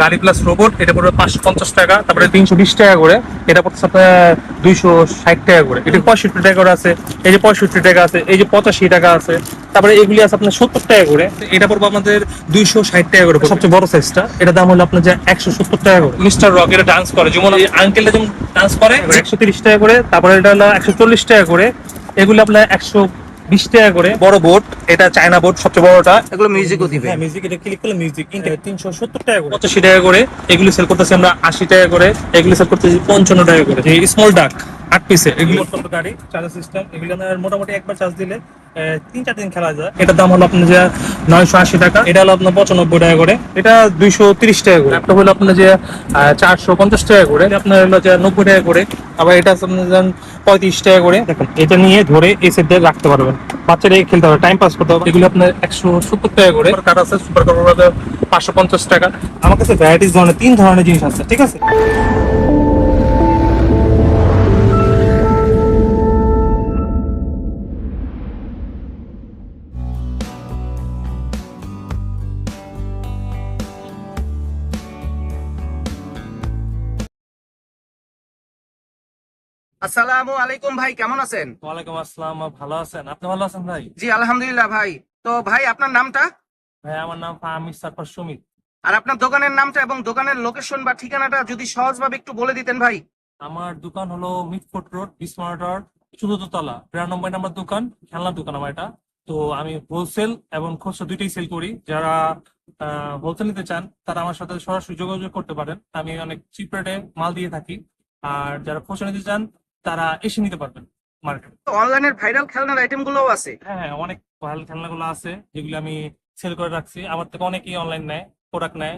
গাড়ি plus robot এটা পড়বে পাঁচশো পঞ্চাশ টাকা তারপরে তিনশো বিশ টাকা করে এটা পড়ছে আপনার দুইশো ষাট টাকা করে। এটা পঁয়ষট্টি টাকা করে আছে এই যে পঁয়ষট্টি টাকা আছে এই যে পঁচাশি টাকা আছে তারপরে এগুলি আছে আপনার সত্তর টাকা করে। এটা পড়বে আমাদের দুইশো ষাট টাকা করে সবচেয়ে বড় সাইজটা এটা দাম হলো আপনার যে একশো সত্তর টাকা করে। মিস্টার রক এটা ডান্স করে যেমন আঙ্কেলটা যেমন ডান্স করে একশো তিরিশ টাকা করে তারপরে এটা হলো একশো চল্লিশ টাকা করে এগুলো আপনার একশো বিশ টাকা করে বড় বোট এটা চায়না বোট সবচেয়ে বড়টা। এগুলো মিউজিকও দিবে। হ্যাঁ মিউজিক এটা ক্লিক করলে মিউজিক তিনশো সত্তর টাকা করে। পঁচাশি টাকা করে এগুলো সেল করতেছি আমরা আশি টাকা করে এগুলো সেল করতেছি পঞ্চান্ন টাকা করে এই স্মল ডাক আট পিসে এগুলো ছোট গাড়ি? চার্জ সিস্টেম এগুলো মোটামুটি একবার চার্জ দিলে তিন চার দিন খেলা যায়। এটার দাম হলো আপনার যে নয়শো আশি টাকা। এটা হলো আপনার পঁচানব্বই টাকা করে। এটা দুইশো তিরিশ টাকা করে। একটা হলো আপনার যে চারশো পঞ্চাশ টাকা করে। আপনার হলো যে নব্বই টাকা করে। আবার এটা আছে আপনার যেমন পঁয়ত্রিশ টাকা করে। দেখুন এটা নিয়ে ধরে এই সেট রাখতে পারবেন। বাচ্চারা এই খেলতে হবে টাইম পাস করতে হবে। এগুলো আপনার একশো সত্তর টাকা করে। কার আছে সুপার কার পাঁচশো পঞ্চাশ টাকা। আমার কাছে ভ্যারাইটিস ধরনের তিন ধরনের জিনিস আছে ঠিক আছে? আসসালামু আলাইকুম ভাই কেমন আছেন? ওয়ালাইকুম আসসালাম ভালো আছেন? আপনি ভালো আছেন ভাই? জি আলহামদুলিল্লাহ ভাই। তো ভাই আপনার নামটা? ভাই আমার নাম ফাহমিদ সারফার সুমিত। আর আপনার দোকানের নামটা এবং দোকানের লোকেশন বা ঠিকানাটা যদি সহজভাবে একটু বলে দিতেন ভাই। আমার দোকান হলো মিটফোর্ট রোড বিসমার্টার চতুর্থ তলা বিরানব্বই নাম্বার দোকান খেলনার দোকান আমার এটা। তো আমি হোলসেল এবং খুচরা দুইটাই সেল করি। যারা হোলসেল নিতে চান তারা আমার সাথে সরাসরি যোগাযোগ করতে পারেন। আমি অনেক চিপ রেটে মাল দিয়ে থাকি। আর যারা খুচরা নিতে চান তারা এসে নিতে পারবেন মার্কেটে অনলাইনের ভাইরাল খেলনার আইটেম গুলোও আছে। হ্যাঁ হ্যাঁ অনেক ভালো খেলনাগুলো আছে যেগুলো আমি সেল করে রাখছি। আমার থেকে অনেকেই অনলাইন নেয় প্রোডাক্ট নেয়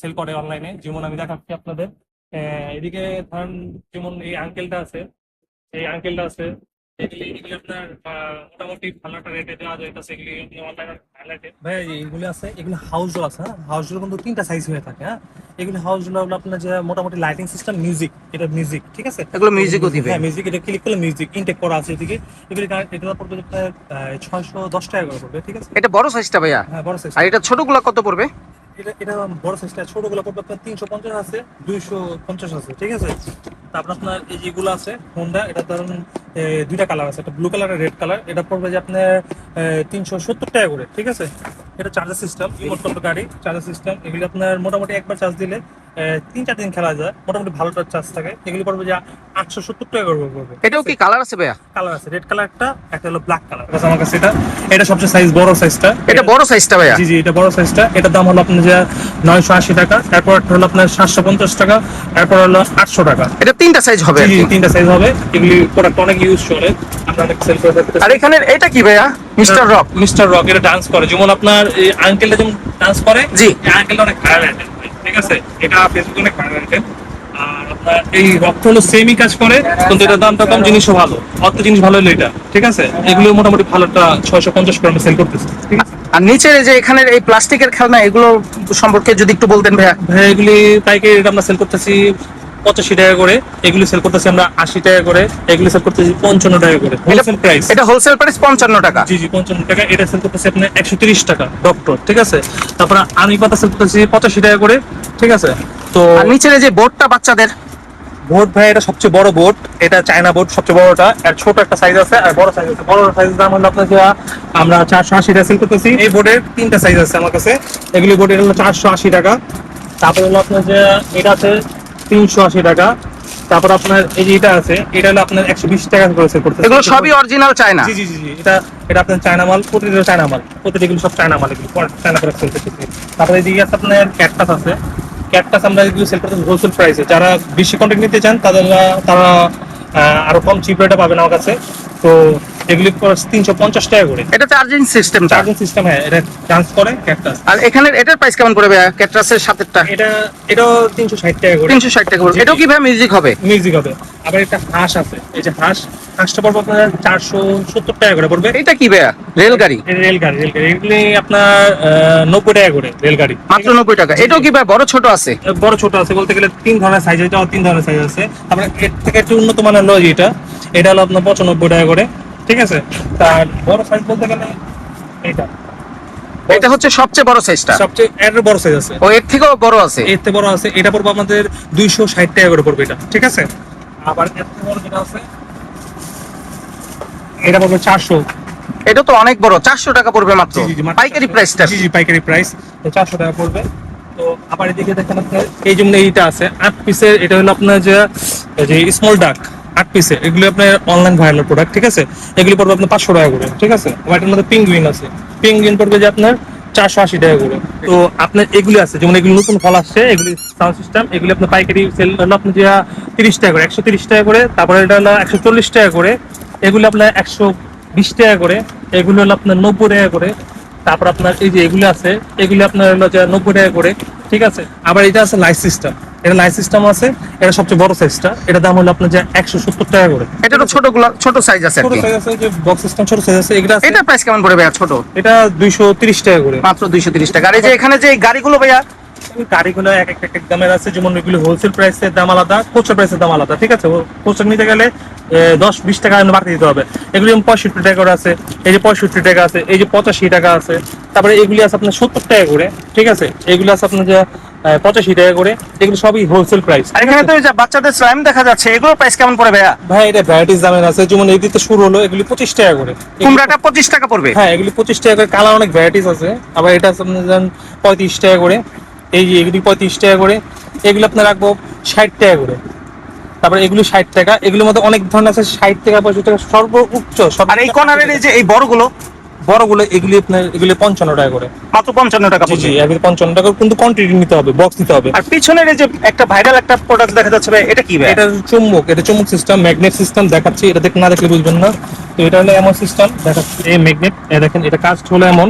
সেল করে অনলাইনে যেমন আমি দেখাচ্ছি আপনাদের আহ, এদিকে ধরেন যেমন এই আঙ্কেলটা আছে এই আঙ্কেলটা আছে এগুলি এগুলি আপনার আহ, মোটামুটি ভালো একটা রেটে দেওয়া যায় সেগুলি অনলাইনে হাইলাইটে ভাই এগুলো আছে এগুলো হাউসগুলো আছে হ্যাঁ? হাউসগুলো কিন্তু তিনটা সাইজ হয়ে থাকে হ্যাঁ? এগুলো হাউসগুলো হলো আপনার যে মোটামুটি লাইটিং সিস্টেম মিউজিক এটা মিউজিক ঠিক আছে? এগুলো মিউজিকও দিবে। হ্যাঁ মিউজিক এটা ক্লিক করলে মিউজিক ইনটেক করা আছে এদিকে। এগুলি এটা পড়বে প্রায় ছয়শো দশ টাকা করে পড়বে ঠিক আছে? এটা বড় সাইজটা ভাইয়া। হ্যাঁ বড় সাইজ আর এটা ছোটগুলো কত পড়বে? এটা এটা বড় সাইজটা ছোটগুলো পড়বে আপনার তিনশো পঞ্চাশ আছে দুইশো পঞ্চাশ আছে ঠিক আছে? তারপর আপনার এই যেগুলো আছে হোন্ডা এটা ধরুন দুইটা কালার আছে একটা ব্লু কালার আর রেড কালার এটা পড়বে যে আপনার তিনশো সত্তর টাকা করে ঠিক আছে? এটা চার্জার সিস্টেম রিমোট কন্ট্রোল গাড়ি চার্জার সিস্টেম এগুলি আপনার মোটামুটি একবার চার্জ দিলে তিন চার দিন খেলা যায় মোটামুটি ভালো চার্জ থাকে এগুলি পড়বে যে আটশো সত্তর টাকা করে পড়বে। এটাও কি কালার আছে ভাইয়া? কালার আছে রেড কালার একটা একটা হলো ব্ল্যাক কালার আমার কাছে এটা এটা সবচেয়ে সাইজ বড় সাইজটা এটা বড় সাইজটা ভাইয়া? জি জি এটা বড় সাইজটা এটার দাম হলো আপনার যে নয়শো আশি টাকা তারপর হলো আপনার সাতশো পঞ্চাশ টাকা তারপর হলো আটশো টাকা। এটা তিনটা সাইজ হবে। জি তিনটা সাইজ হবে। এগুলি প্রোডাক্ট অনেক ইউজ করে। আমরা অনেক সেল করে থাকতে আর এখানে এটা কি ভাইয়া? মিস্টার রক মিস্টার রক এটা ডান্স করে। যেমন আপনার এই আঙ্কেলটা যেমন ডান্স করে জি। আঙ্কেলটা অনেক ভাইরাল ঠিক আছে? এটা ফেসবুকে অনেক ভাইরাল আইটেম আর আপনার এই রক্ত হলো সেমই কাজ করে কিন্তু এটার দামটা কম জিনিসও ভালো। অত জিনিস ভালো হলো এটা ঠিক আছে? এগুলো মোটামুটি ভালোটা ছয়শো পঞ্চাশ করে আমরা সেল করতেছি ঠিক আছে? আর নিচের যে এখানে এই প্লাস্টিকের খেলনা এগুলো সম্পর্কে যদি একটু বলতেন ভাইয়া। ভাই এগুলি পাইকারি রেট আমরা সেল করতেছি পঁচাশি টাকা করে এগুলি সেল করতেছি আমরা আশি টাকা করে এগুলি সেল করতেছি পঞ্চান্ন টাকা করে। হোলসেল প্রাইস এটা হোলসেল প্রাইস পঞ্চান্ন টাকা। জি জি পঞ্চান্ন টাকা। এটা সেল করতেছি আপনার একশো তিরিশ টাকা ডক্টর ঠিক আছে? তারপর আমি পাতা সেল করতেছি পঁচাশি টাকা করে ঠিক আছে? তো নিচের যে বোর্ডটা বাচ্চাদের? বোট ভাই এটা সবচেয়ে বড় বোট এটা চায়না বোট সবচেয়ে বড়টা। আর ছোট একটা সাইজ আছে আর বড় সাইজ আছে। বড় সাইজের দাম হলো আপনার যে আমরা চারশো আশি টাকা সেল করতেছি। এই বোর্ডের তিনটা সাইজ আছে আমার কাছে। এগুলি বোর্ডের হলো চারশো আশি টাকা। তারপরে হলো আপনার যে এটা আছে তিনশো আশি টাকা। তারপর আপনার এই যে এটা আছে এটা হলো আপনার একশো বিশ টাকা করে সেল করতে এগুলো সবই অরিজিনাল চায়না জি জি জি এটা এটা আপনার চায়না মাল প্রতিটা চায়না মাল প্রতিটা এগুলো সব চায়না মাল এগুলো চায়না করে সেল করতেছে। তারপরে এদিকে আছে আপনার ক্যাটটাস আছে। ক্যাটটাস আমরা এগুলো সেল করতেছি হোলসেল প্রাইসে যারা বেশি কন্ট্যাক্ট নিতে চান তাদের তারা আহ, আরও কম চিপ রেটে পাবেন আমার কাছে। তো এগুলি তিনশো পঞ্চাশ টাকা করে। এটা চার্জিং সিস্টেম চার্জিং সিস্টেম হ্যাঁ এটা ডান্স করে ক্যাকটাস আর এখানের এটার প্রাইস কেমন পড়বে ভাইয়া ক্যাটরাসের সাথেটা এটা এটাও তিনশো ষাট টাকা করে। তিনশো ষাট টাকা পড়বে এটাও কি ভাই মিউজিক হবে? মিউজিক হবে। আবার একটা হাঁস আছে। এই যে হাঁস হাঁসটা পড়বে আপনার চারশো সত্তর টাকা করে পড়বে। এটা কি ভাইয়া? রেলগাড়ি? রেলগাড়ি রেলগাড়ি। এগুলি আপনার নব্বই টাকা করে রেলগাড়ি। মাত্র নব্বই টাকা। এটাও কি ভাই বড় ছোট আছে? বড় ছোট আছে বলতে গেলে তিন ধরনের সাইজ এটা তিন ধরনের সাইজ আছে। তারপরে এর থেকে একটু উন্নত মানের হলো এটা। এটা হলো আপনার পঁচানব্বই টাকা করে ঠিক আছে? তার বড় সাইজ বলতে গেলে এটা এটা হচ্ছে সবচেয়ে বড় সাইজটা সবচেয়ে এর বড় সাইজ আছে। ও এর থেকেও বড় আছে। এর থেকে বড় আছে এটা পড়বে আমাদের দুইশো ষাট টাকা করে পড়বে এটা ঠিক আছে? আবার এর থেকে বড় যেটা আছে এটা পড়বে চারশো। এটা তো অনেক বড় চারশো টাকা পড়বে মাত্র। পাইকারি প্রাইসটা জি জি পাইকারি প্রাইস চারশো টাকা পড়বে। তো আবার এদিকে দেখেন আপনার এই জন্য এইটা আছে আট পিসের এটা হলো আপনার যে স্মল ডাক আট পিসের এগুলো আপনার অনলাইন ভাইরাল প্রোডাক্ট ঠিক আছে? এগুলো পড়বে আপনার পাঁচশো টাকা করে, ঠিক আছে? এটার মধ্যে পিঙ্গুইন আছে। পিঙ্গুইন পড়বে যে আপনার চারশো আশি টাকা করে। তো আপনার এগুলি আছে, যেমন এগুলো নতুন ফল আসছে, এগুলি সাউন্ড সিস্টেম এগুলি আপনার পাইকারি সেল হলো আপনার যে তিরিশ টাকা করে, একশো তিরিশ টাকা করে, তারপরে এটা হলো একশো চল্লিশ টাকা করে, এগুলো আপনার একশো বিশ টাকা করে, এগুলো হলো আপনার নব্বই টাকা করে, তারপর আপনার এই যে এগুলো আছে, এগুলো আপনার হলো যে নব্বই টাকা করে ঠিক আছে? আবার এটা আছে লাইট সিস্টেম এটা লাইট সিস্টেম আছে এটা সবচেয়ে বড় সাইজটা এটা দাম হলো আপনার যে একশো সত্তর টাকা করে। এটা তো ছোট ছোট সাইজ আছে ছোট সাইজ আছে যে বক্স সিস্টেম ছোট সাইজ আছে আছে এটার প্রাইস কেমন পড়বে ভাইয়া ছোট? এটা দুইশো তিরিশ টাকা করে। মাত্র দুইশো তিরিশ টাকা। আর এই যে এখানে যে গাড়িগুলো ভাইয়া গাড়িগুলো এক এক এক দামের আছে যেমন এগুলো হোলসেল প্রাইসের দাম আলাদা খুচরা প্রাইসের দাম আলাদা ঠিক আছে? খুচরা নিতে গেলে দশ বিশ টাকা বাড়তে দিতে হবে। এগুলি যেমন পঁয়ষট্টি টাকা করে আছে এই যে পঁয়ষট্টি টাকা আছে এই যে পঁচাশি টাকা আছে তারপরে এগুলি আছে আপনার সত্তর টাকা করে ঠিক আছে? এগুলো আছে আপনার যে পঁচাশি টাকা করে এগুলো সবই হোলসেল প্রাইস আর এখানে তো বাচ্চাদের স্লাইম দেখা যাচ্ছে এগুলো প্রাইস কেমন পড়বে ভাইয়া? ভাই এটা ভ্যারাইটিস দামের আছে যেমন এই দিতে শুরু হলো এগুলি পঁচিশ টাকা করে। কুমড়াটা পঁচিশ টাকা পড়বে? হ্যাঁ এগুলি পঁচিশ টাকা করে কালার অনেক ভ্যারাইটিস আছে আবার এটা আছে আপনার পঁয়ত্রিশ টাকা করে এই যে এগুলি পঁয়ত্রিশ টাকা করে এগুলো আপনার রাখব ষাট টাকা করে। তারপরে এগুলি ষাট টাকা এগুলোর মধ্যে অনেক ধরনের আছে ষাট টাকা পঁয়ষট্টি টাকা সর্বোচ্চ সব আর এই কর্নারের এই যে এই বড়গুলো? বড়গুলো এগুলি আপনার এগুলি পঞ্চান্ন টাকা করে। মাত্র পঞ্চান্ন টাকা জি এগুলি পঞ্চান্ন টাকা কিন্তু কোয়ান্টিটি নিতে হবে বক্স নিতে হবে। আর পিছনের এই যে একটা ভাইরাল একটা প্রোডাক্ট দেখা যাচ্ছে ভাই এটা কি ভাই? এটা চুম্বক এটা চুম্বক সিস্টেম ম্যাগনেট সিস্টেম দেখাচ্ছি এটা দেখে না দেখলে বুঝবেন না। তো এটা হলো এমন সিস্টেম দেখাচ্ছি এই ম্যাগনেট দেখেন এটা কাজ হলো এমন।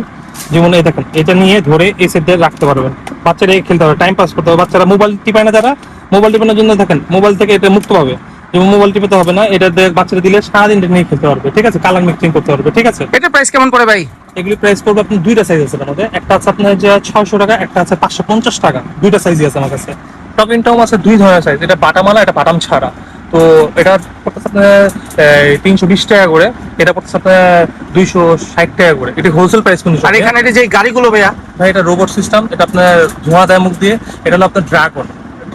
যেমন এই দেখেন এটা নিয়ে ধরে এই সেট রাখতে পারবেন। বাচ্চারা খেলতে হবে টাইম পাস করতে হবে। বাচ্চারা মোবাইল টিপায় না যারা মোবাইল টিপানোর জন্য দেখেন মোবাইল থেকে এটা মুক্ত পাবে। যেমন মোবাইল টিপাতে হবে না এটা বাচ্চারা দিলে সারাদিন নিয়ে খেলতে পারবে ঠিক আছে? কালার মিক্সিং করতে পারবে ঠিক আছে? এটা প্রাইস কেমন পড়ে ভাই? এগুলি প্রাইস পড়বে আপনার দুইটা সাইজ আছে আমাদের একটা আছে আপনার যে ছয়শো টাকা একটা আছে পাঁচশো পঞ্চাশ টাকা। দুইটা সাইজই আছে আমার কাছে। টপ ইনটাও আছে দুই ধরনের সাইজ এটা বাটামালা এটা বাটাম ছাড়া। তো এটা পড়তেছে আপনার তিনশো বিশ টাকা করে। এটা পড়তেছে আপনার দুইশো ষাট টাকা করে। এটা হোলসেল প্রাইস কিন্তু আর এখানে এই যে গাড়িগুলো ভাইয়া? ভাই এটা রোবট সিস্টেম এটা আপনার ধোঁয়া দেয় মুখ দিয়ে। এটা হলো আপনার ড্রাগন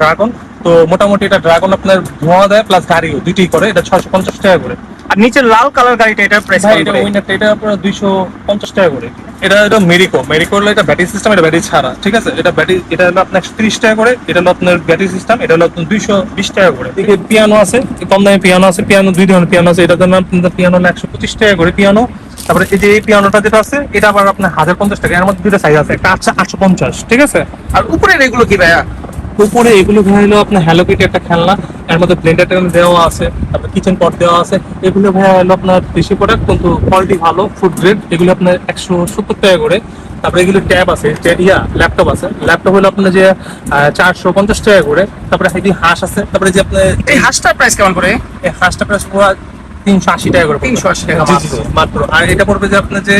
ড্রাগন তো মোটামুটি এটা ড্রাগন আপনার ধোঁয়া দেয় প্লাস গাড়িও দুইটাই করে এটা ছয়শো পঞ্চাশ টাকা করে। আর নিচের লাল কালার গাড়িটা এটার প্রাইস এটা উইনারটা এটা আপনার দুইশো পঞ্চাশ টাকা করে। এটা এটা মেরিকো মেরিকো হলো এটা ব্যাটারি সিস্টেম এটা ব্যাটারি ছাড়া ঠিক আছে? এটা ব্যাটারি এটা হলো আপনার একশো তিরিশ টাকা করে এটা হলো আপনার ব্যাটারি সিস্টেম এটা হলো আপনার দুইশো বিশ টাকা করে। এদিকে পিয়ানো আছে কম দামে পিয়ানো আছে পিয়ানো দুই ধরনের পিয়ানো আছে এটা দাম আপনার পিয়ানো হলো একশো পঁচিশ টাকা করে পিয়ানো তারপরে এই যে এই পিয়ানোটা যেটা আছে এটা আবার আপনার হাজার পঞ্চাশ টাকা এর মধ্যে দুটো সাইজ আছে একটা আটশো আটশো পঞ্চাশ ঠিক আছে? আর উপরের এগুলো কি ভাইয়া? উপরে এগুলো ভাই হলো আপনার হ্যালো কিটি একটা খেলনা এর মধ্যে ব্লেন্ডার দেওয়া আছে তারপর কিচেন পট দেওয়া আছে এগুলো ভাই হলো আপনার বেশি প্রোডাক্ট কিন্তু কোয়ালিটি ভালো ফুড গ্রেড এগুলো আপনার একশো সত্তর টাকা করে। তারপরে এগুলো ট্যাব আছে ইয়া ল্যাপটপ আছে। ল্যাপটপ হলো আপনার যে চারশো পঞ্চাশ টাকা করে তারপরে হাঁস আছে তারপরে যে আপনার এই হাঁসটার প্রাইস কেমন করে? এই হাঁসটা প্রাইস পুরো তিনশো আশি টাকা করে তিনশো আশি টাকা মাত্র। আর এটা পড়বে যে আপনার যে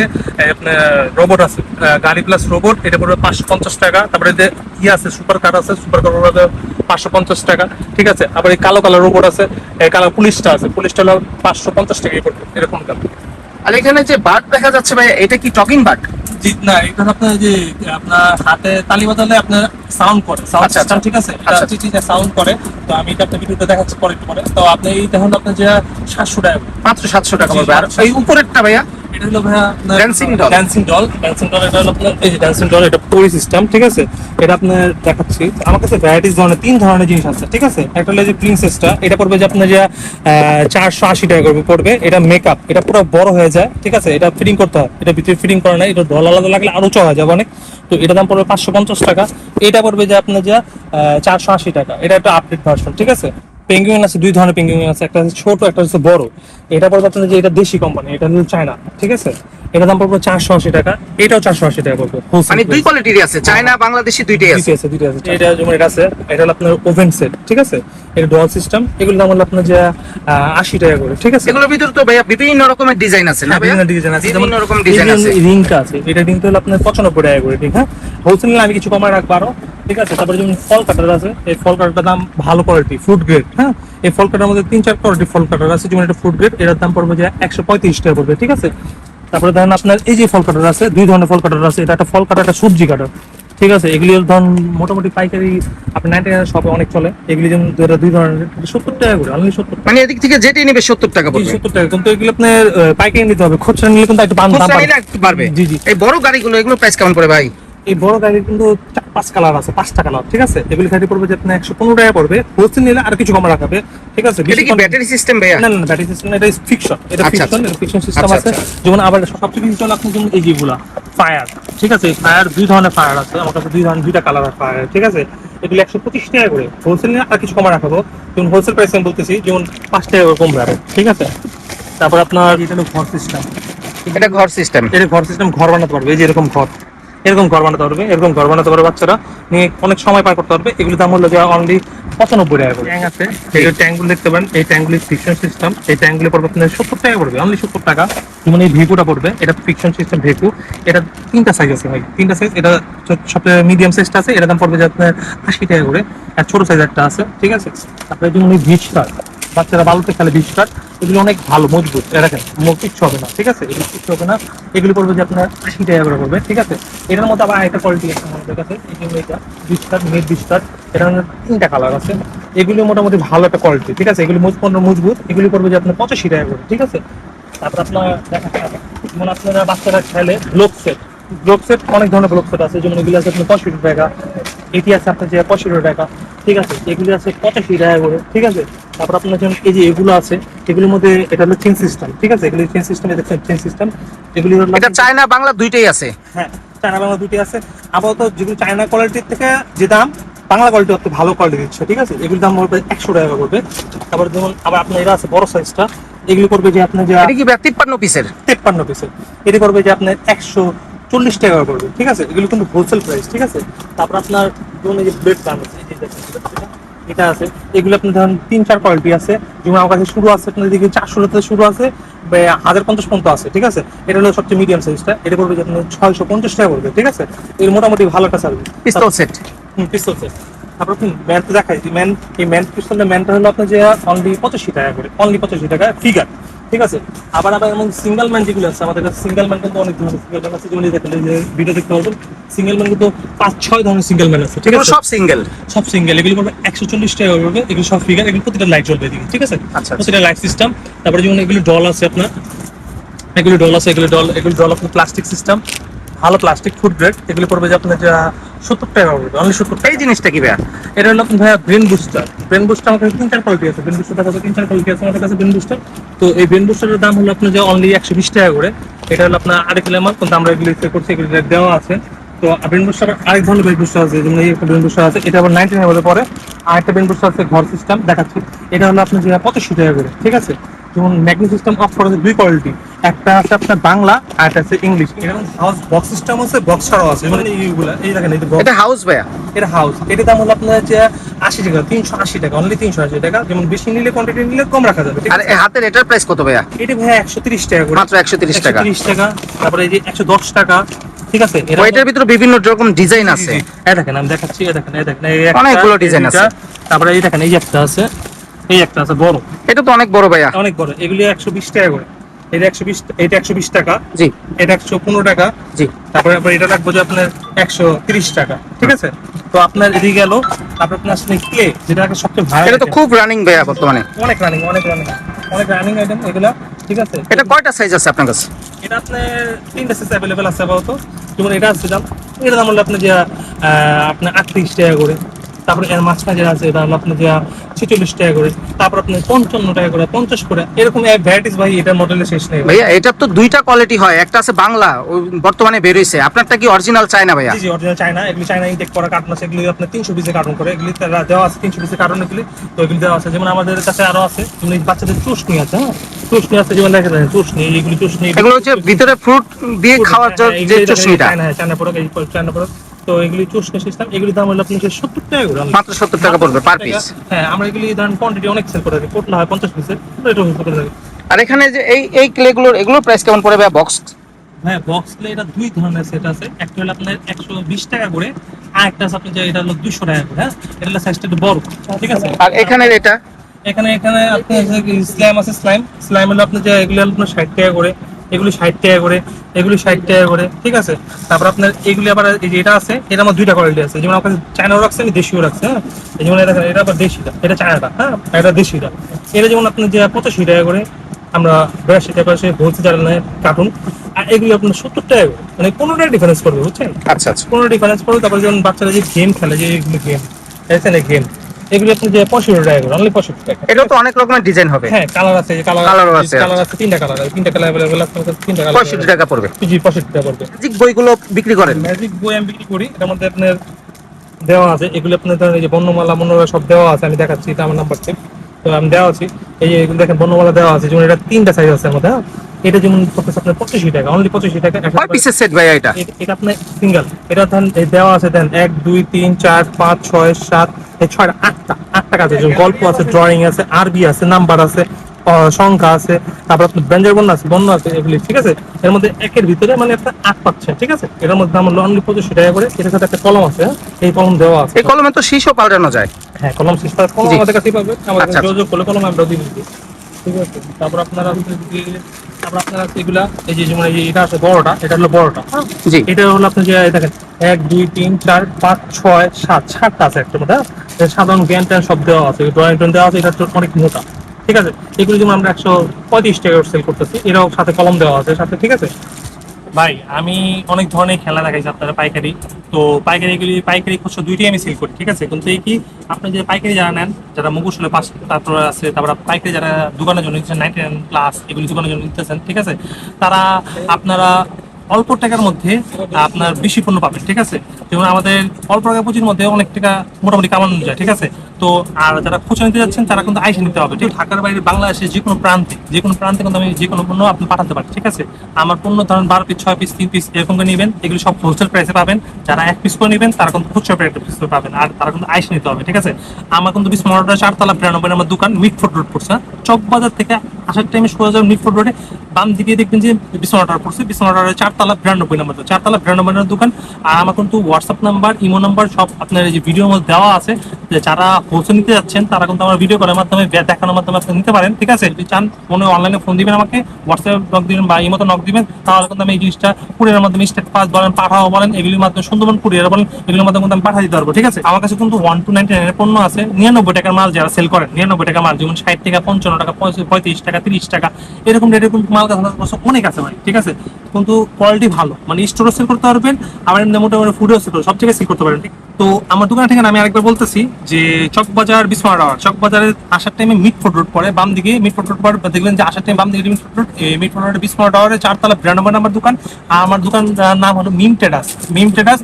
আপনার রোবট আছে গাড়ি প্লাস রোবট এটা পড়বে পাঁচশো পঞ্চাশ টাকা। তারপরে যে ই আছে সুপার কার আছে সুপার কার পড়বে পাঁচশো পঞ্চাশ টাকা। ঠিক আছে? আবার এই কালো কালার রোবট আছে এই কালো পুলিশটা আছে পুলিশটা হলো পাঁচশো পঞ্চাশ টাকাই পড়বে এরকম কাল। আর এখানে যে বাট দেখা যাচ্ছে ভাই এটা কি টকিং বাট জি না এটা আপনার যে আপনার হাতে তালি বাজালে আপনার সাউন্ড করে সাউন্ড আচ্ছা, সিস্টেম আচ্ছা। ঠিক আছে আচ্ছা। এটা সাউন্ড করে তো আমি এটা আপনার ভিডিওতে দেখাচ্ছি পরে পরে তো আপনি এই দেখুন আপনার যে সাতশো টাকা মাত্র সাতশো টাকা জি, পড়বে আর। এই উপরেরটা ভাইয়া এটা হলো ভাইয়া আপনার Dancing dancing doll dancing doll এটা হলো আপনার এই যে ড্যান্সিং ডল এটা পুরি সিস্টেম ঠিক আছে? এটা আপনার দেখাচ্ছি। আমার কাছে ভ্যারাইটিস ধরনের তিন ধরনের জিনিস আছে ঠিক আছে? একটা হলো যে প্রিন্সেসটা এটা পড়বে যে আপনার যে চারশো আশি টাকা পড়বে। এটা মেকআপ এটা পুরো বড় হয়ে যায় ঠিক আছে? এটা ফিটিং করতে হয়। এটা ভিতরে ফিটিং করে না এটা ডল আলাদা লাগলে আরও উঁচু যাবে অনেক। তো এটা দাম পড়বে পাঁচশো পঞ্চাশ টাকা। এটা পড়বে যে আপনার যে চারশো আশি টাকা। এটা একটা আপডেট ভার্সন ঠিক আছে? পেঙ্গুইন আছে দুই ধরনের পেঙ্গুইন আছে একটা হচ্ছে ছোট একটা হচ্ছে বড়। এটা পড়বে আপনাদের যে এটা দেশি কোম্পানি এটা হচ্ছে চায়না ঠিক আছে? এটা দাম পড়বে চারশো আশি টাকা এটাও চারশো আশি টাকা পড়বে মানে দুই কোয়ালিটির আছে চায়না বাংলাদেশি দুইটাই আছে। আছে দুইটাই আছে এটা যেমন এটা আছে এটা হলো আপনার ওভেন সেট ঠিক আছে? এটা ডল সিস্টেম এগুলো দাম হলো আপনার যে আশি টাকা করে ঠিক আছে? এগুলোর ভিতরে তো ভাইয়া বিভিন্ন রকমের ডিজাইন আছে না হ্যাঁ, বিভিন্ন ডিজাইন আছে বিভিন্ন রকম ডিজাইন আছে। রিংটা আছে এটা রিংটা হলো আপনার পঁচানব্বই টাকা করে ঠিক হ্যাঁ? হোলসেল আমি কিছু কমায় রাখব আরও। ঠিক আছে তারপরে যেমন ফল কাটার আছে এই ফল কাটার দাম ভালো কোয়ালিটি ফুড গ্রেড হ্যাঁ? এই ফল কাটার মধ্যে তিন চার কোয়ালিটি ফল কাটার আছে যেমন এটা ফুড গ্রেড এটার দাম পড়বে যে একশো পঁয়ত্রিশ টাকা পড়বে ঠিক আছে? তারপরে ধরেন আপনার এই যে ফল কাটার আছে দুই ধরনের ফল কাটার আছে এটা একটা ফল কাটার একটা সবজি কাটার ঠিক আছে? এগুলি ধরুন মোটামুটি পাইকারি আপনি নাইনটি শপে অনেক চলে এগুলি যেমন দুই ধরনের সত্তর টাকা করে অনলি সত্তর মানে এদিক থেকে যেটি নেবে সত্তর টাকা পড়বে। সত্তর টাকা কিন্তু এগুলো আপনার পাইকারি নিতে হবে খুচরা নিলে কিন্তু একটু দাম বাড়বে। জি জি। এই বড় গাড়িগুলো এগুলো প্রাইস কেমন পড়ে ভাই? এই বড় গাড়ির কিন্তু চার পাঁচ কালার আছে পাঁচটা কালার ঠিক আছে? এগুলি খাইতে পড়বে যে আপনার একশো পনেরো টাকা পড়বে। হোলসেল নিলে আর কিছু কম রাখাবে ঠিক আছে? ব্যাটারি সিস্টেম ভাইয়া? না না ব্যাটারি সিস্টেম এটা ফিকশন এটা ফিকশন। ফিকশন সিস্টেম আছে। আচ্ছা। যেমন আবার সবচেয়ে বেশি চলে আপনি যেমন এই যেগুলা ফায়ার ঠিক আছে? ফায়ার দুই ধরনের ফায়ার আছে। আমার কাছে দুই ধরনের দুইটা কালার ফায়ার ঠিক আছে? এগুলো একশো পঁচিশ টাকা করে হোলসেল নিয়ে আর কিছু কমা রাখাবো। যেমন হোলসেল প্রাইস আমি বলতেছি যেমন পাঁচ টাকা করে কম রাখবে ঠিক আছে? তারপর আপনার এটা হলো ঘর সিস্টেম এটা ঘর সিস্টেম এটা ঘর সিস্টেম ঘর বানাতে পারবে এই যে এরকম ঘর। এরকম ঘর বানাতে পারবে, এরকম ঘর বানাতে পারবে বাচ্চারা। নিয়ে অনেক সময় পার করতে পারবে। এগুলো দাম হলো যে অনলি পঁচানব্বই টাকা করে। আছে। এই ট্যাঙ্কগুলো দেখতে পারেন, এই ট্যাঙ্কগুলি ফিকশন সিস্টেম এই ট্যাঙ্কগুলি পড়বে আপনার সত্তর টাকা পড়বে অনলি সত্তর টাকা। যেমন এই ভেকুটা পড়বে, এটা ফিকশন সিস্টেম ভেকু এটা তিনটা সাইজ আছে ভাই। তিনটা সাইজ এটা সবচেয়ে মিডিয়াম সাইজটা আছে, এটা দাম পড়বে যে আপনার আশি টাকা করে। আর ছোট সাইজ একটা আছে, ঠিক আছে? তারপরে যেমন এই কার্ড বাচ্চারা বালুতে খেলে বিশ কাঠ এগুলো অনেক ভালো মজবুত। দেখেন কিচ্ছু হবে না ঠিক আছে? এগুলো কিচ্ছু হবে না। এগুলো পড়বে যে আপনার আশি টাকা করে পড়বে ঠিক আছে? এটার মধ্যে আবার একটা কোয়ালিটি আছে আমাদের কাছে এই যে এটা বিশ মেড বিশ কাঠ এটার মধ্যে তিনটা কালার আছে। এগুলো মোটামুটি ভালো একটা কোয়ালিটি ঠিক আছে? এগুলো মজবুত মজবুত এগুলি পড়বে যে আপনার পঁচাশি টাকা করে ঠিক আছে? তারপর আপনার দেখা যাবে, যেমন আপনারা বাচ্চারা খেলে ব্লক সেট ব্লক সেট অনেক ধরনের ব্লক সেট আছে যেমন এগুলো আছে আপনার পঁয়ষট্টি টাকা এটি আছে আপনার যে পঁয়ষট্টি টাকা ঠিক আছে? এগুলি আছে পঁচাশি টাকা করে ঠিক আছে? তারপর আপনার যেমন এই যে এগুলো আছে এগুলোর মধ্যে এটা হলো চেন সিস্টেম ঠিক আছে? এগুলি চেন সিস্টেম দেখছেন চেন সিস্টেম এগুলি হলো এটা চায়না বাংলা দুইটাই আছে। হ্যাঁ চায়না বাংলা দুটি আছে। আপাতত যেগুলো চায়না কোয়ালিটির থেকে যে দাম বাংলা কোয়ালিটি অত ভালো কোয়ালিটি দিচ্ছে ঠিক আছে? এগুলোর দাম পড়বে একশো টাকা করবে তারপর যেমন আবার আপনার এটা আছে বড় সাইজটা এগুলো করবে যে আপনার যে এটা কি তিপ্পান্ন পিসের তেপ্পান্ন পিসের এটি করবে যে আপনার একশো চল্লিশ টাকা করে পড়বে ঠিক আছে? এগুলো কিন্তু হোলসেল প্রাইস ঠিক আছে? তারপর আপনার ধরুন এই যে ব্লেড গান আছে এটা- আছে। এগুলো আপনি ধরেন তিন চার কোয়ালিটি আছে। যেমন আমার কাছে শুরু আছে আপনার দিকে চারশো থেকে শুরু আছে হাজার পঞ্চাশ পর্যন্ত আছে ঠিক আছে? এটা হলো সবচেয়ে মিডিয়াম সাইজটা এটা করবে যে আপনার ছয়শো পঞ্চাশ টাকা পড়বে ঠিক আছে? এর মোটামুটি ভালো একটা সার্ভিস পিস্তল সেট হুম পিস্তল সেট তারপর আপনি ম্যান তো দেখাই ম্যান এই ম্যান পিস্তলের ম্যানটা হলো আপনার যে অনলি পঁচাশি টাকা করে অনলি পঁচাশি টাকা ফিগার ঠিক আছে? আবার আবার এমন সিঙ্গেল ম্যান যেগুলো আছে আমাদের কাছে সিঙ্গেল ম্যান কিন্তু অনেক ধরনের সিঙ্গেল ম্যান আছে। যেমন এই দেখেন যে ভিডিও দেখতে পারবেন সিঙ্গেল ম্যান কিন্তু পাঁচ ছয় ধরনের সিঙ্গেল ম্যান আছে ঠিক আছে? সব সিঙ্গেল সব সিঙ্গেল এগুলো পড়বে একশো চল্লিশ টাকা পড়বে এগুলো সব ফিগার এগুলো প্রতিটা লাইট জ্বলবে এদিকে ঠিক আছে? আচ্ছা, আচ্ছা। প্রতিটা লাইট সিস্টেম তারপরে যেমন এগুলো ডল আছে আপনার এগুলো ডল আছে এগুলো ডল এগুলো ডল আপনার প্লাস্টিক সিস্টেম ভালো প্লাস্টিক ফুড গ্রেড এগুলো পড়বে যে আপনার যা সত্তর টাকা পড়বে অনলি সত্তর এই জিনিসটা কি ভাইয়া? এটা হলো ভাইয়া ব্রেন বুস্টার ব্রেন বুস্টার কাছে তিন চার কোয়ালিটি আছে। ব্রেন বুস্টার কাছে তিন চার কোয়ালিটি আছে, আমাদের কাছে ব্রেন বুস্টার তো এই ব্রেন বুস্টারের দাম হলো আপনার যে অনলি একশো বিশ টাকা করে। এটা হলো আপনার আরেক লেমার কিন্তু আমরা এগুলো করছি, এগুলো দেওয়া আছে। তো ব্রেন বুস্টার আরেক ধরনের ব্রেন বুস্টার আছে, যেমন এই একটা ব্রেন বুস্টার আছে, এটা আবার নাইনটি নাইন পরে আর একটা ব্রেন বুস্টার আছে ঘর সিস্টেম দেখাচ্ছি। এটা হলো আপনার যে পঁচাশি টাকা করে, ঠিক আছে? যেমন ম্যাগনেট সিস্টেম অফ করা দুই কোয়ালিটি একটা আছে আপনার বাংলা আর একটা আছে ইংলিশ। এরকম হাউস বক্স সিস্টেম আছে বক্স ছাড়াও আছে। যেমন এইগুলা এই দেখেন এটা হাউস ভাইয়া। এটা হাউস এটার দাম হলো আপনার যে আশি টাকা তিনশো আশি টাকা অনলি তিনশো আশি টাকা। যেমন বেশি নিলে কোয়ান্টিটি নিলে কম রাখা যাবে আর এই হাতের এটার প্রাইস কত ভাইয়া? এটা ভাই একশো তিরিশ টাকা করে। মাত্র 130 টাকা। তিরিশ টাকা। তারপরে এই যে একশো দশ টাকা ঠিক আছে? এটার ভিতরে বিভিন্ন রকম ডিজাইন আছে। এই দেখেন আমি দেখাচ্ছি এই দেখেন এই দেখেন এই একটা, অনেকগুলো design আছে। তারপরে এই দেখেন এই একটা আছে এই একটা আছে বড়। এটা তো অনেক বড় ভাইয়া। অনেক বড়। এগুলি একশো বিশ টাকা করে। এটা একশো বিশ এটা একশো বিশ টাকা। জি। এটা একশো পনেরো টাকা। জি। তারপরে আবার এটা রাখব যে আপনার একশো তিরিশ টাকা ঠিক আছে? তো আপনার এদিকে গেল তারপর আপনার আসলে ক্লে যেটা সবচেয়ে ভালো এটা তো খুব রানিং ভাইয়া বর্তমানে। অনেক রানিং অনেক রানিং অনেক রানিং আইটেম এগুলা ঠিক আছে? এটা কয়টা সাইজ আছে আপনার কাছে? এটা আপনার তিনটা সাইজ অ্যাভেলেবেল আছে আপাতত। যেমন এটা আছে দাম এটা দাম হলো আপনার যে আপনার আটত্রিশ টাকা করে। তারপরে এর মাঝখানে যেটা আছে এটা হলো আপনার যে ছেচল্লিশ টাকা করে তারপর আপনার পঞ্চান্ন টাকা করে পঞ্চাশ করে এরকম এক ভ্যারাইটিস ভাই এটার মডেলের শেষ নেই ভাইয়া এটার তো দুইটা কোয়ালিটি হয় একটা আছে বাংলা বর্তমানে বেরোইছে। আপনারটা কি অরিজিনাল চায় না ভাইয়া? জি অরিজিনাল চায়না এগুলি চায়না ইনটেক করা কার্টন আছে এগুলি আপনার তিনশো পিসের কার্টন করে এগুলি তারা দেওয়া আছে তিনশো পিসের কার্টন এগুলি তো এগুলি দেওয়া আছে। যেমন আমাদের কাছে আরও আছে যেমন বাচ্চাদের চুষনি আছে হ্যাঁ? চুষনি আছে যেমন দেখা যায় চুষনি এগুলি চুষনি এগুলো হচ্ছে ভিতরে ফ্রুট দিয়ে খাওয়ার জন্য যে চশমিটা চায়না হ্যাঁ চায়না প্রোডাক্ট চায়না প্রোডাক্ট তো এগুলি চুষনি সিস্টেম এগুলির দাম হলো আপনার সত্তর টাকা করে। মাত্র সত্তর টাকা পড়বে পার পিস হ্যাঁ আমরা এগুলি ধরেন কোয়ান্টিটি অনেক সেল করে থাকি কোটলা হয় পঞ্চাশ পিসের এটা হচ্ছে করে থাকি। আর এখানে যে এই এই ক্লেগুলোর এগুলোর প্রাইস কেমন পড়বে বক্স হ্যাঁ বক্স প্লে এটা দুই ধরনের সেট আছে। একটা হলো আপনার একশো বিশ টাকা করে আর একটা আছে আপনার যে এটা হলো দুশো টাকা করে হ্যাঁ? এটা হলো সাইজটা একটু বড় ঠিক আছে? আর এখানের এটা? এখানে এখানে আপনার স্লাইম আছে স্লাইম স্লাইম হলো আপনার যে এগুলো হলো আপনার ষাট টাকা করে। এগুলি ষাট টাকা করে এগুলি ষাট টাকা করে ঠিক আছে? তারপর আপনার এগুলি আবার এই যে এটা আছে এটা আমার দুইটা কোয়ালিটি আছে। যেমন আপনার চায়নাও রাখছে আমি দেশিও রাখছে হ্যাঁ? যেমন এটা এটা আবার দেশিটা এটা চায়নাটা হ্যাঁ? এটা দেশিটা এটা। যেমন আপনার যে পঁচাশি টাকা করে আমরা বিরাশি টাকা সে হোলসেল চ্যানেলে কার্টুন আর এগুলি আপনার সত্তর টাকা করে। মানে পনেরো টাকা ডিফারেন্স করবে বুঝছেন? আচ্ছা আচ্ছা। কোনো ডিফারেন্স করবে তারপর যেমন বাচ্চারা যে গেম খেলে যে এগুলো গেম গেম এগুলো আপনি যে পঁয়ষট্টি টাকা করে অনলি পঁয়ষট্টি টাকা। এটাও তো অনেক রকমের ডিজাইন হবে। হ্যাঁ কালার আছে কালার Colour-ও আছে, কালার আছে তিনটা কালার আছে তিনটা কালার অ্যাভেলেবল আপনার কাছে তিনটা কালার টাকা পড়বে। জি টাকা পড়বে। ম্যাজিক বইগুলো বিক্রি করেন? ম্যাজিক বই আমি বিক্রি করি এটার মধ্যে আপনার দেওয়া আছে এগুলো আপনার ধরেন এই যে বর্ণমালা মনোরা সব দেওয়া আছে আমি দেখাচ্ছি এটা আমার নাম্বার চেক তো আমি দেওয়া আছি এই যে দেখেন বর্ণমালা দেওয়া আছে যেমন এটা তিনটা সাইজ আছে আমাদের হ্যাঁ? এটা যেমন পড়তেছে আপনার পঁচিশি টাকা অনলি পঁচিশি টাকা কয় পিসের সেট ভাইয়া এটা? এটা আপনার সিঙ্গেল এটা ধরেন দেওয়া আছে দেন এক দুই তিন চার পাঁচ ছয় সাত ছয়টা আটটা আটটা কাজ আছে। গল্প আছে ড্রয়িং আছে আরবি আছে নাম্বার আছে সংখ্যা আছে তারপর আপনার ব্যঞ্জন বর্ণ আছে বর্ণ আছে এগুলি ঠিক আছে? এর মধ্যে একের ভিতরে মানে একটা আট পাচ্ছেন ঠিক আছে? এটার মধ্যে আমার অনলি পঁচিশশো টাকা করে এটার সাথে একটা কলম আছে হ্যাঁ? এই কলম দেওয়া আছে। এই কলমে তো শীর্ষ পাল্টানো যায়। হ্যাঁ কলম করার কলম আমাদের কাছেই পাবে। আমাদের আচ্ছা, যোগাযোগ করলে কলম আমরা দিয়ে দিচ্ছি। ঠিক আছে তারপর আপনারা তারপর আপনারা এগুলা এই যে যেমন এই এটা আছে বড়টা এটা হলো বড়টা হ্যাঁ? জি এটা হলো আপনি যে দেখেন এক দুই তিন চার পাঁচ ছয় সাত সাতটা আছে একটা মধ্যে হ্যাঁ? সাধারণ জ্ঞান ট্যান সব দেওয়া আছে ড্রয়িং ট্রয়িং দেওয়া আছে এটা অনেক মোটা ঠিক আছে এগুলো যেমন আমরা একশো পঁয়ত্রিশ টাকা সেল করতেছি এরাও সাথে কলম দেওয়া আছে সাথে ঠিক আছে ভাই, আমি অনেক ধরনের খেলা দেখাইছি আপনারা পাইকারি। তো পাইকারিগুলি, পাইকারি খুচরো দুইটাই আমি সেল করি, ঠিক আছে? কিন্তু এই কি, আপনি যে পাইকারি যারা নেন, যারা মুখোশ হলে পাঁচ তারপর আছে, তারপর পাইকারি যারা দোকানের জন্য নিচ্ছেন নাইনটি নাইন প্লাস এগুলি দোকানের জন্য নিতেছেন, ঠিক আছে? তারা আপনারা অল্প টাকার মধ্যে আপনার বেশি পণ্য পাবেন, ঠিক আছে? যেমন আমাদের অল্প টাকা পুঁজির মধ্যে অনেক টাকা মোটামুটি কামানো যায়, ঠিক আছে? তো আর যারা খুচরা নিতে যাচ্ছেন, তারা কিন্তু আইসে নিতে হবে। ঢাকার বাইরে বাংলাদেশের যে কোনো প্রান্তে যে কোনো প্রান্তে কিন্তু আমি যে কোনো পণ্য আপনি পাঠাতে পারি, ঠিক আছে? আমার পণ্য ধরেন বারো পিস, ছয় পিস, তিন পিস এরকম করে নেবেন, এগুলো সব হোলসেল প্রাইসে পাবেন। যারা এক পিস করে নেবেন, তারা কিন্তু খুচরা প্রাইস পাবেন, আর তারা কিন্তু আইসে নিতে হবে, ঠিক আছে? আমার কিন্তু বিশ মনোটা চারতলা বিরানব্বই আমার দোকান মিটফোর্ড রোড পড়ছে চকবাজার থেকে আসার টাইমে সোজা যাবেন মিটফোর্ড রোডে বাম দিকে দেখবেন যে বিশ্বনাটার পড়ছে বিশ্বনাটার চারতলা বিরানব্বই নম্বর। চারতলা বিরানব্বই নম্বর দোকান। আর আমার কিন্তু হোয়াটসঅ্যাপ নাম্বার ইমো নাম্বার সব আপনার এই যে ভিডিওর মধ্যে দেওয়া আছে। যে যারা হোলসেল নিতে যাচ্ছেন, তারা কিন্তু আমার ভিডিও করার মাধ্যমে দেখানোর মাধ্যমে আপনি নিতে পারেন, ঠিক আছে? যদি চান ফোনে অনলাইনে ফোন দিবেন আমাকে হোয়াটসঅ্যাপ নক দিবেন বা ইমোতে নক দিবেন, তাহলে কিন্তু আমি এই জিনিসটা কুরিয়ারের মাধ্যমে স্টেট পাস বলেন পাঠাও বলেন, এগুলির মাধ্যমে সুন্দরবন কুরিয়ার বলেন, এগুলির মাধ্যমে কিন্তু আমি পাঠিয়ে দিতে পারব, ঠিক আছে? আমার কাছে কিন্তু ওয়ান টু নাইনটি নাইনের পণ্য আছে, নিরানব্বই টাকার মাল যারা সেল করেন, নিরানব্বই টাকা মাল, যেমন ষাট টাকা, পঞ্চান্ন টাকা, পঁয়ত্রিশ টাকা, তিরিশ টাকা, এরকম রেটের কিন্তু মাল কাছে অনেক আছে ভাই, ঠিক আছে? কিন্তু কোয়ালিটি ভালো। মানে স্টোরও সেল করতে পারবেন, আবার এমনি মোটামুটি ফুডও সেল করতে সব জায়গায় সেল করতে পারবেন। তো আমার দোকানের ঠিকানা আমি আরেকবার বলতেছি যে চকবাজার বিসমার টাওয়ার চকবাজারে আসার টাইমে মিট মিটফোর্ড রোড পরে বাম দিকে মিটফোর্ড রোড পরে দেখবেন যে আসার টাইম বাম দিকে মিটফোর্ড রোড মিটফোর্ড রোড বিসমার টাওয়ারে চারতলা বিরানব্বই নাম্বার দোকান। আর আমার দোকান নাম হলো মিম টেডাস মিম টেডাস